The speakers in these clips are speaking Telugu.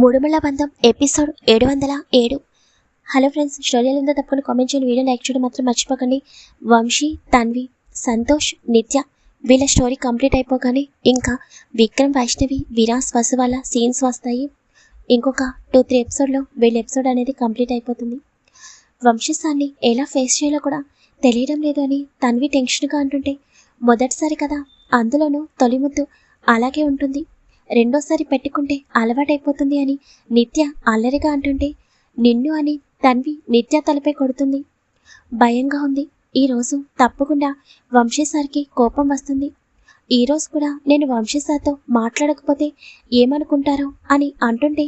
మూడుమల బంధం ఎపిసోడ్ ఏడు వందల ఏడు. హలో ఫ్రెండ్స్ స్టోరీ ఉందో తప్పకుండా కామెంట్ చేయండి. వీడియో లైక్ చేయడం మాత్రం మర్చిపోకండి. వంశీ తన్వి సంతోష్ నిత్య వీళ్ళ స్టోరీ కంప్లీట్ అయిపోగానే ఇంకా విక్రమ్ వైష్ణవి విరాస్ వసు వాళ్ళ సీన్స్ వస్తాయి. ఇంకొక టూ త్రీ ఎపిసోడ్లో వీళ్ళ ఎపిసోడ్ అనేది కంప్లీట్ అయిపోతుంది. వంశస్థాన్ని ఎలా ఫేస్ చేయాలో కూడా తెలియడం లేదు అని తన్వి టెన్షన్గా అంటుంటే మొదటిసారి కదా అందులోనూ తొలి ముద్దు అలాగే ఉంటుంది. రెండోసారి పెట్టుకుంటే అలవాటైపోతుంది అని నిత్య అల్లరిగా అంటుంటే నిన్ను అని తన్వి నిత్య తలపై కొడుతుంది. భయంగా ఉంది. ఈరోజు తప్పకుండా వంశీసార్కి కోపం వస్తుంది. ఈరోజు కూడా నేను వంశీసార్తో మాట్లాడకపోతే ఏమనుకుంటారో అని అంటుంటే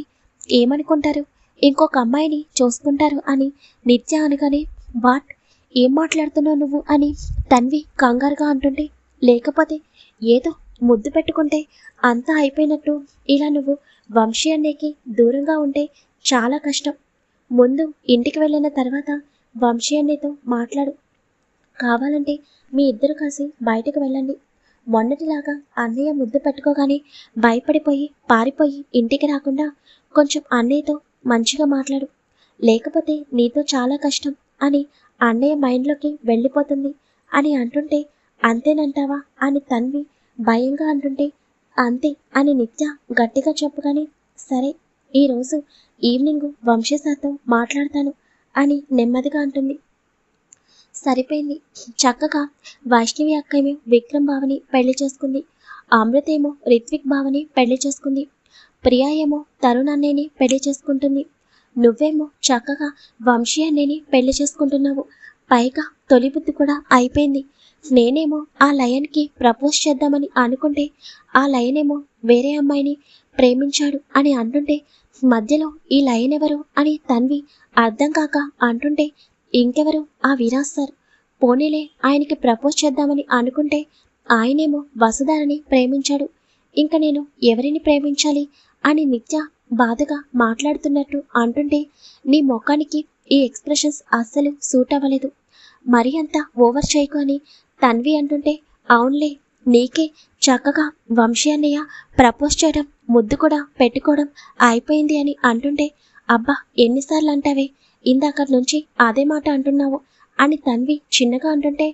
ఏమనుకుంటారు? ఇంకొక అమ్మాయిని చూసుకుంటారు అని నిత్య అనగానే వాట్? ఏం మాట్లాడుతున్నావు నువ్వు అని తన్వి కంగారుగా అంటుంటే లేకపోతే ఏదో ముద్దు పెట్టుకుంటే అంతా అయిపోయినట్టు ఇలా నువ్వు వంశీ అన్నయ్యకి దూరంగా ఉంటే చాలా కష్టం. ముందు ఇంటికి వెళ్ళిన తర్వాత వంశీ అన్నయ్యతో మాట్లాడు. కావాలంటే మీ ఇద్దరు కలిసి బయటకు వెళ్ళండి. మొన్నటిలాగా అన్నయ్య ముద్దు పెట్టుకోగానే భయపడిపోయి పారిపోయి ఇంటికి రాకుండా కొంచెం అన్నయ్యతో మంచిగా మాట్లాడు. లేకపోతే నీతో చాలా కష్టం అని అన్నయ్య మైండ్లోకి వెళ్ళిపోతుంది అని అంటుంటే అంతేనంటావా అని తన్వి భయంగా అంటుంటే అంతే అని నిత్య గట్టిగా చెప్పగానే సరే ఈరోజు ఈవినింగ్ వంశీసార్తో మాట్లాడతాను అని నెమ్మదిగా అంటుంది. సరిపోయింది. చక్కగా వైష్ణవి అక్కేమో విక్రమ్ బావని పెళ్ళి చేసుకుంది. అమృత ఏమో రిత్విక్ బావని పెళ్ళి చేసుకుంది. ప్రియా ఏమో తరుణ్ అన్నేని పెళ్ళి చేసుకుంటుంది. నువ్వేమో చక్కగా వంశీ అన్నేని పెళ్ళి చేసుకుంటున్నావు. పైగా తొలి బుద్ధి కూడా అయిపోయింది. నేనేమో ఆ లయన్కి ప్రపోజ్ చేద్దామని అనుకుంటే ఆ లయన్ ఏమో వేరే అమ్మాయిని ప్రేమించాడు అని అంటుంటే మధ్యలో ఈ లయన్ ఎవరు అని తన్వి అర్థం కాక అంటుంటే ఇంకెవరు? ఆ విరాజ్ సార్. పోనీలే ఆయనకి ప్రపోజ్ చేద్దామని అనుకుంటే ఆయనేమో వసుధారని ప్రేమించాడు. ఇంకా నేను ఎవరిని ప్రేమించాలి అని నిత్య బాధగా మాట్లాడుతున్నట్టు అంటుంటే నీ ముఖానికి ఈ ఎక్స్ప్రెషన్స్ అస్సలు సూట్ అవ్వలేదు మరీ అంత ఓవర్ చేయకు అని తన్వి అంటుంటే అవునులే నీకే చక్కగా వంశీ అన్నయ్య ప్రపోజ్ చేయడం ముద్దు కూడా పెట్టుకోవడం అయిపోయింది అని అంటుంటే అబ్బా ఎన్నిసార్లు అంటావే ఇందాక నుంచి అదే మాట అంటున్నావు అని తన్వి చిన్నగా అంటుంటే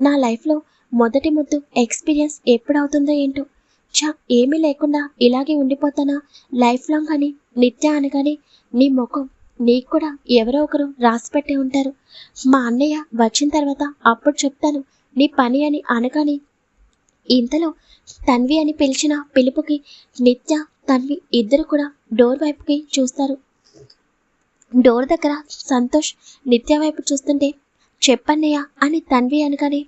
నా లైఫ్లో మొదటి ముద్దు ఎక్స్పీరియన్స్ ఎప్పుడవుతుందో ఏంటో. చా ఏమీ లేకుండా ఇలాగే ఉండిపోతానా లైఫ్ లాంగ్ అని నిత్య అనగానే నీ ముఖం నీకు కూడా ఎవరో ఒకరు రాసి పెట్టి ఉంటారు. మా అన్నయ్య వచ్చిన తర్వాత అప్పుడు చెప్తాను నీ పని అని అనగానే. ఇంతలో తన్వి అని పిలిచిన పిలుపుకి నిత్య తన్వి ఇద్దరు కూడా డోర్ వైపుకి చూస్తారు. డోర్ దగ్గర సంతోష్ నిత్య వైపు చూస్తుంటే చెప్పన్నయ్య అని తన్వి అనగానే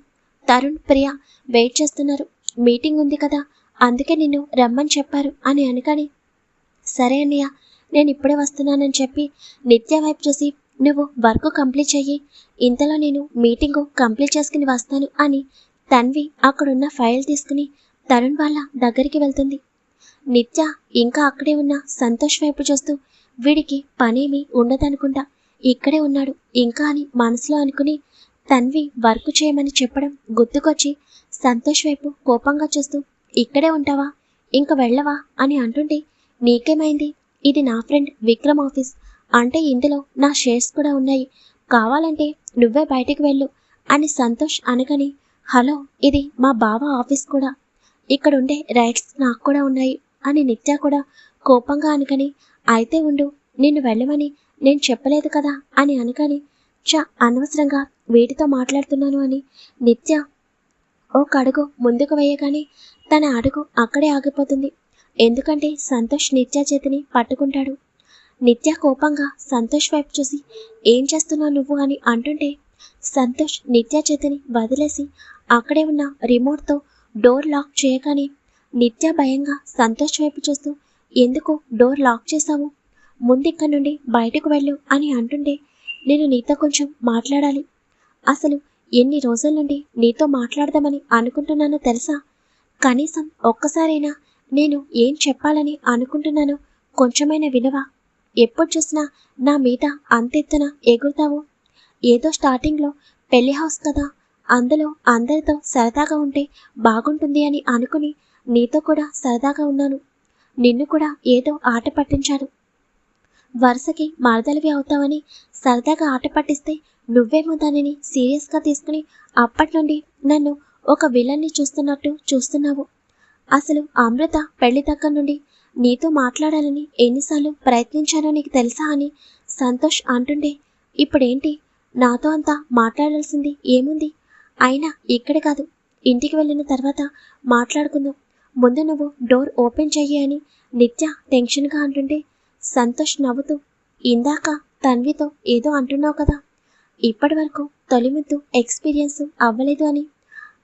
తరుణ్ ప్రియ వెయిట్ చేస్తున్నారు. మీటింగ్ ఉంది కదా అందుకే నిన్ను రమ్మని చెప్పారు అని అనగానే. సరే అన్నయ్య నేను ఇప్పుడే వస్తున్నానని చెప్పి నిత్య వైపు చూసి నువ్వు వర్క్ కంప్లీట్ చెయ్యి. ఇంతలో నేను మీటింగు కంప్లీట్ చేసుకుని వస్తాను అని తన్వి అక్కడున్న ఫైల్ తీసుకుని తరుణ్ వాళ్ళ దగ్గరికి వెళ్తుంది. నిత్య ఇంకా అక్కడే ఉన్న సంతోష్ వైపు చూస్తూ వీడికి పనేమీ ఉండదనుకుంటా. ఇక్కడే ఉన్నాడు. ఇంకా అని మనసులో అనుకుని తన్వి వర్క్ చేయమని చెప్పడం గుర్తుకొచ్చి సంతోష్ వైపు కోపంగా చూస్తూ ఇక్కడే ఉంటావా? ఇంక వెళ్ళవా? అని అంటుంటే నీకేమైంది? ఇది నా ఫ్రెండ్ విక్రమ్ ఆఫీస్. అంటే ఇందులో నా షేర్స్ కూడా ఉన్నాయి. కావాలంటే నువ్వే బయటికి వెళ్ళు అని సంతోష్ అనగని హలో ఇది మా బావ ఆఫీస్ కూడా. ఇక్కడ ఉండే రైట్స్ నాకు కూడా ఉన్నాయి అని నిత్య కూడా కోపంగా అనుకని అయితే ఉండు నిన్ను వెళ్ళమని నేను చెప్పలేదు కదా అని అనుకని చ అనవసరంగా వీటితో మాట్లాడుతున్నాను అని నిత్య ఒక అడుగు ముందుకు వేయగానే తన అడుగు అక్కడే ఆగిపోతుంది. ఎందుకంటే సంతోష్ నిత్య చేతిని పట్టుకుంటాడు. నిత్య కోపంగా సంతోష్ వైపు చూసి ఏం చేస్తున్నావు నువ్వు? అని అంటుంటే సంతోష్ నిత్య చేతిని వదిలేసి అక్కడే ఉన్న రిమోట్తో డోర్ లాక్ చేయగానే నిత్య భయంగా సంతోష్ వైపు చూస్తూ ఎందుకు డోర్ లాక్ చేశావు? ముందిక్కడి నుండి బయటకు వెళ్ళు అని అంటుంటే నేను నీతో కొంచెం మాట్లాడాలి. అసలు ఎన్ని రోజుల నుండి నీతో మాట్లాడదామని అనుకుంటున్నానో తెలుసా? కనీసం ఒక్కసారైనా నేను ఏం చెప్పాలని అనుకుంటున్నాను కొంచెమైనా వినవా? ఎప్పుడు చూసినా నా మీద అంతెత్తున ఎగురుతావు. ఏదో స్టార్టింగ్లో పెళ్ళి హౌస్ కదా. అందులో అందరితో సరదాగా ఉంటే బాగుంటుంది అని అనుకుని నీతో కూడా సరదాగా ఉన్నాను. నిన్ను కూడా ఏదో ఆట పట్టించాను. వరుసకి మరదలివి అవుతావని సరదాగా ఆట పట్టిస్తే నువ్వేమో దానిని సీరియస్గా తీసుకుని అప్పటి నుండి నన్ను ఒక విలన్ని చూస్తున్నట్టు చూస్తున్నావు. అసలు అమృత పెళ్ళి దగ్గర నుండి నీతో మాట్లాడాలని ఎన్నిసార్లు ప్రయత్నించానో నీకు తెలుసా అని సంతోష్ అంటుండే ఇప్పుడేంటి? నాతో అంతా మాట్లాడాల్సింది ఏముంది? అయినా ఇక్కడ కాదు. ఇంటికి వెళ్ళిన తర్వాత మాట్లాడుకుందాం. ముందు నువ్వు డోర్ ఓపెన్ చెయ్యి అని నిత్య టెన్షన్గా అంటుంటే సంతోష్ నవ్వుతూ ఇందాక తన్వితో ఏదో అంటున్నావు కదా. ఇప్పటి వరకు తొలి ముద్దు ఎక్స్పీరియన్స్ అవ్వలేదు అని.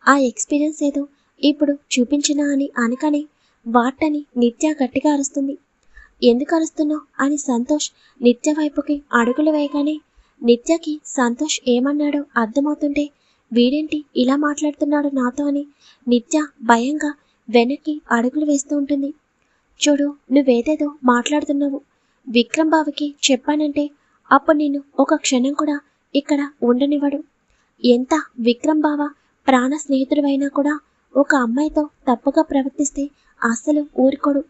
ఆ ఎక్స్పీరియన్స్ ఏదో ఇప్పుడు చూపించినా అని అనకనే వాటని నిత్య గట్టిగా అరుస్తుంది. ఎందుకు అరుస్తున్నావు? అని సంతోష్ నిత్య వైపుకి అడుగులు వేయగానే నిత్యకి సంతోష్ ఏమన్నాడో అర్థమవుతుంటే వీడేంటి ఇలా మాట్లాడుతున్నాడు నాతో అని నిత్య భయంగా వెనక్కి అడుగులు వేస్తూ ఉంటుంది. చూడు నువ్వేదేదో మాట్లాడుతున్నావు. విక్రమ్ బావికి చెప్పానంటే అప్పుడు నేను ఒక క్షణం కూడా ఇక్కడ ఉండనివ్వడు. ఎంత విక్రమ్ బావ ప్రాణ స్నేహితుడివైనా కూడా ఒక అమ్మాయితో తప్పుగా ప్రవర్తిస్తే అస్సలు ఊరుకోడు.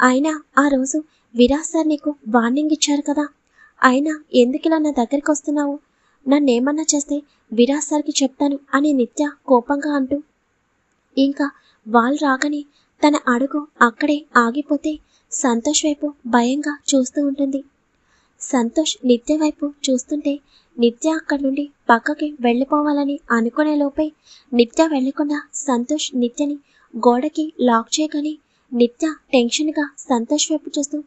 అయినా ఆ రోజు విరాజ్ సార్ నీకు వార్నింగ్ ఇచ్చారు కదా. అయినా ఎందుకిలా నా దగ్గరికి వస్తున్నావు? నన్నేమన్నా చేస్తే విరాజ్ సార్కి చెప్తాను అని నిత్య కోపంగా అంటూ. ఇంకా వాళ్ళు రాగానే తన అడుగు అక్కడే ఆగిపోతే సంతోష్ వైపు భయంగా చూస్తూ ఉంటుంది. సంతోష్ నిత్య వైపు చూస్తుంటే నిత్య అక్కడి నుండి పక్కకి వెళ్ళిపోవాలని అనుకునే లోపే నిత్య వెళ్ళకుండా సంతోష్ నిత్యని గోడకి లాక్ చేయగానే నిత్య టెన్షన్గా సంతోష్ వైపు చూస్తూ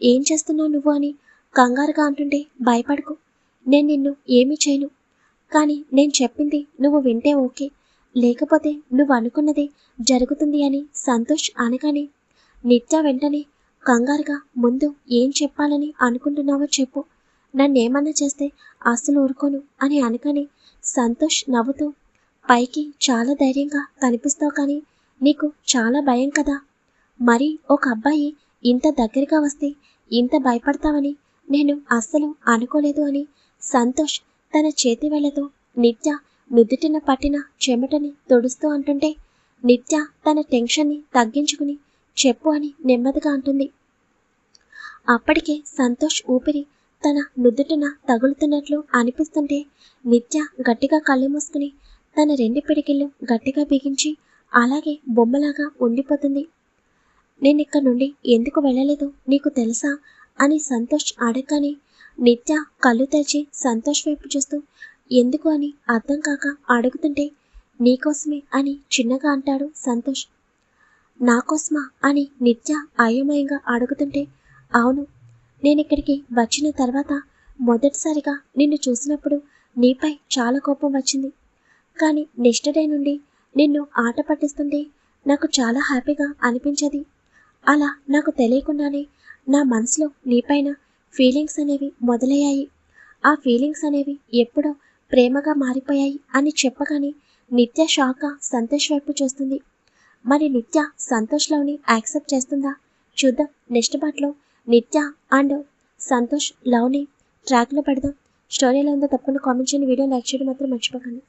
ఏం చేస్తున్నావు నువ్వు? అని కంగారుగా అంటుంటే భయపడకు. నేను నిన్ను ఏమీ చేయను. కానీ నేను చెప్పింది నువ్వు వింటే ఓకే. లేకపోతే నువ్వు అనుకున్నదే జరుగుతుంది అని సంతోష్ అనగానే నిత్య వెంటనే కంగారుగా ముందు ఏం చెప్పాలని అనుకుంటున్నావో చెప్పు. నన్నేమన్నా చేస్తే అస్సలు ఊరుకోను అని అనుకని సంతోష్ నవ్వుతూ పైకి చాలా ధైర్యంగా కనిపిస్తావు కానీ నీకు చాలా భయం కదా. మరి ఒక అబ్బాయి ఇంత దగ్గరగా వస్తే ఇంత భయపడతావని నేను అస్సలు అనుకోలేదు అని సంతోష్ తన చేతి వేళ్ళతో నిత్య నుదుటిన పట్టిన చెమటని తుడుస్తూ అంటుంటే నిత్య తన టెన్షన్ని తగ్గించుకుని చెప్పు అని నెమ్మదిగా అంటుంది. అప్పటికే సంతోష్ ఊపిరి తన నుదుటిన తగులుతున్నట్లు అనిపిస్తుంటే నిత్య గట్టిగా కళ్ళు మూసుకుని తన రెండు పిడికిళ్ళు గట్టిగా బిగించి అలాగే బొమ్మలాగా ఉండిపోతుంది. నేను ఇక్కడ నుండి ఎందుకు వెళ్ళలేదు నీకు తెలుసా అని సంతోష్ అడగగానే నిత్య కళ్ళు తెరిచి సంతోష్ వైపు చూస్తూ ఎందుకు అని అర్థం కాక అడుగుతుంటే నీకోసమే అని చిన్నగా అంటాడు సంతోష్. నాకోసమా అని నిత్య అయోమయంగా అడుగుతుంటే అవును నేను ఇక్కడికి వచ్చిన తర్వాత మొదటిసారిగా నిన్ను చూసినప్పుడు నీపై చాలా కోపం వచ్చింది. కానీ నెక్స్ట్ డే నుండి నిన్ను ఆట పట్టిస్తుంటే నాకు చాలా హ్యాపీగా అనిపించేది. అలా నాకు తెలియకుండానే నా మనసులో నీపైన ఫీలింగ్స్ అనేవి మొదలయ్యాయి. ఆ ఫీలింగ్స్ అనేవి ఎప్పుడో ప్రేమగా మారిపోయాయి అని చెప్పగానే నిత్య షాక్గా సంతోష్ వైపు చూస్తుంది. మరి నిత్య సంతోష్లోని యాక్సెప్ట్ చేస్తుందా? చూద్దాం. నెక్స్ట్ పార్ట్లో నిత్య అండ్ సంతోష్ లవ్ని ట్రాక్లో పెడదాం. స్టోరీలో ఉందో తప్పకుండా కామెంట్ చేయండి. వీడియో లైక్ చేయడం మాత్రం మర్చిపోకండి.